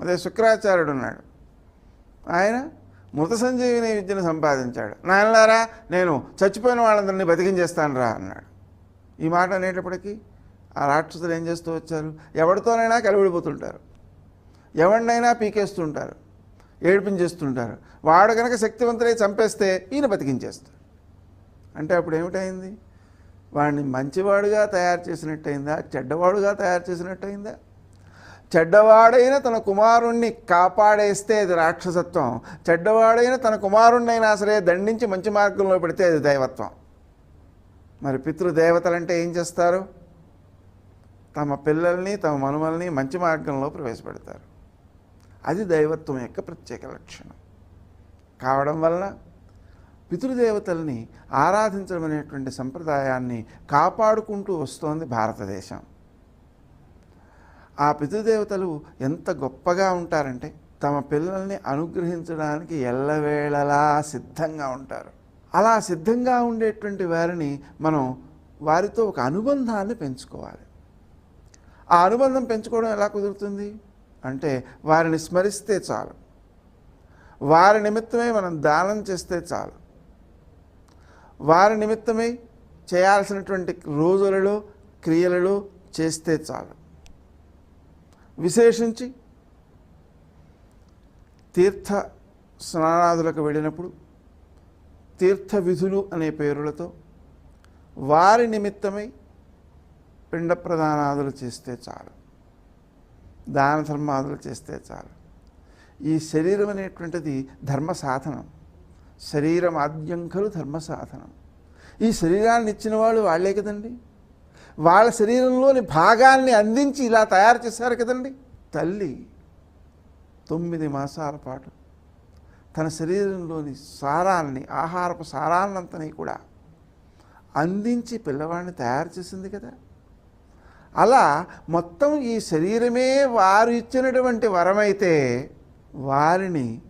అదే శుక్రాచార్యుడు ఉన్నాడు. ఆయన మృత సంజీవిని విద్యను సంపాదించాడు. నాయనలారా నేను చచ్చిపోయిన వాళ్ళందరినీ బతికించేస్తాను రా అన్నాడు. ఈ మాట అనేటప్పటికీ ఆ రాక్షసులు ఏం చేస్తూ వచ్చారు? ఎవరితోనైనా కలివిడిపోతుంటారు. ఎవరినైనా పీకేస్తుంటారు. ఏడిపించేస్తుంటారు. వాడు కనుక శక్తివంతులై చంపేస్తే ఈయన బతికించేస్తాడు అంటే అప్పుడు ఏమిటైంది వాడిని మంచివాడుగా తయారు చేసినట్టయిందా? చెడ్డవాడుగా తయారు చేసినట్టయిందా? చెడ్డవాడైన తన కుమారుణ్ణి కాపాడేస్తే అది రాక్షసత్వం. చెడ్డవాడైన తన కుమారుణ్ణైనా సరే దండించి మంచి మార్గంలో పెడితే అది దైవత్వం. మరి పితృదేవతలంటే ఏం చేస్తారు? తమ పిల్లల్ని తమ మనుమల్ని మంచి మార్గంలో ప్రవేశపెడతారు. అది దైవత్వం యొక్క ప్రత్యేక లక్షణం. కావడం వలన పితృదేవతల్ని ఆరాధించడం అనేటువంటి సంప్రదాయాన్ని కాపాడుకుంటూ వస్తోంది భారతదేశం. ఆ పితృదేవతలు ఎంత గొప్పగా ఉంటారంటే తమ పిల్లల్ని అనుగ్రహించడానికి ఎల్లవేళలా సిద్ధంగా ఉంటారు. అలా సిద్ధంగా ఉండేటువంటి వారిని మనం వారితో ఒక అనుబంధాన్ని పెంచుకోవాలి. ఆ అనుబంధం పెంచుకోవడం ఎలా కుదురుతుంది? అంటే వారిని స్మరిస్తే చాలు. వారి నిమిత్తమే మనం దానం చేస్తే చాలు. వారి నిమిత్తమై చేయాల్సినటువంటి రోజులలో క్రియలలో చేస్తే చాలు. విశేషించి తీర్థ స్నానాదులకు వెళ్ళినప్పుడు తీర్థ విధులు అనే పేరులతో వారి నిమిత్తమై పిండ ప్రదానాదులు చేస్తే చాలు. దాన ధర్మాదులు చేస్తే చాలు. ఈ శరీరం అనేటువంటిది ధర్మ సాధనం. శరీరం ఆద్యంకలు ధర్మ సాధనం. ఈ శరీరాన్ని ఇచ్చిన వాళ్ళు వాళ్ళే కదండి? వాళ్ళ శరీరంలోని భాగాల్ని అందించి ఇలా తయారు చేశారు కదండి. తల్లి తొమ్మిది మాసాల పాటు తన శరీరంలోని సారాల్ని ఆహారపు సారాలంతని కూడా అందించి పిల్లవాడిని తయారు చేసింది కదా. అలా మొత్తం ఈ శరీరమే వారు ఇచ్చినటువంటి వరమైతే వారిని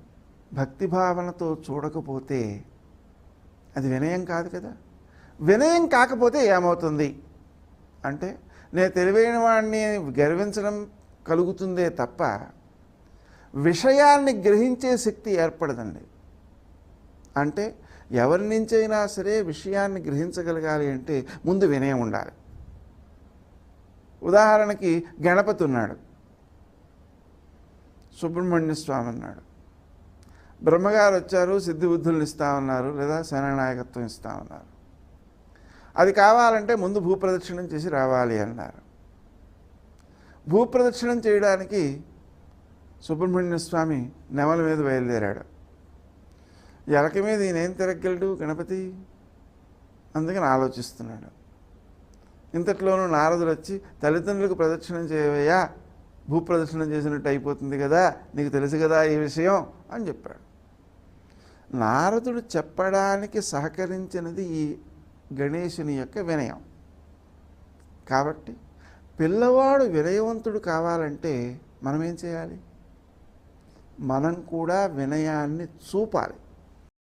భక్తిభావనతో చూడకపోతే అది వినయం కాదు కదా. వినయం కాకపోతే ఏమవుతుంది? అంటే నేను తెలివైన వాడిని గర్వించడం కలుగుతుందే తప్ప విషయాన్ని గ్రహించే శక్తి ఏర్పడదండి. అంటే ఎవరి నుంచైనా సరే విషయాన్ని గ్రహించగలగాలి అంటే ముందు వినయం ఉండాలి. ఉదాహరణకి గణపతి ఉన్నాడు. సుబ్రహ్మణ్య స్వామి ఉన్నాడు. బ్రహ్మగారు వచ్చారు సిద్ధిబుద్ధుల్ని ఇస్తామన్నారు లేదా శననాయకత్వం ఇస్తా ఉన్నారు. అది కావాలంటే ముందు భూప్రదక్షిణం చేసి రావాలి అన్నారు. భూప్రదక్షిణం చేయడానికి సుబ్రహ్మణ్య స్వామి నెమల మీద బయలుదేరాడు. ఎలక మీద ఈయనేం తిరగలడు గణపతి? అందుకని ఆలోచిస్తున్నాడు. ఇంతట్లోనూ నారదులు వచ్చి తల్లిదండ్రులకు ప్రదక్షిణం చేయవయ్యా భూప్రదక్షిణం చేసినట్టు అయిపోతుంది కదా నీకు తెలుసు కదా ఈ విషయం అని చెప్పాడు. నారదుడు చెప్పడానికి సహకరించినది ఈ గణేశుని యొక్క వినయం. కాబట్టి పిల్లవాడు వినయవంతుడు కావాలంటే మనం ఏం చేయాలి? మనం కూడా వినయాన్ని చూపాలి.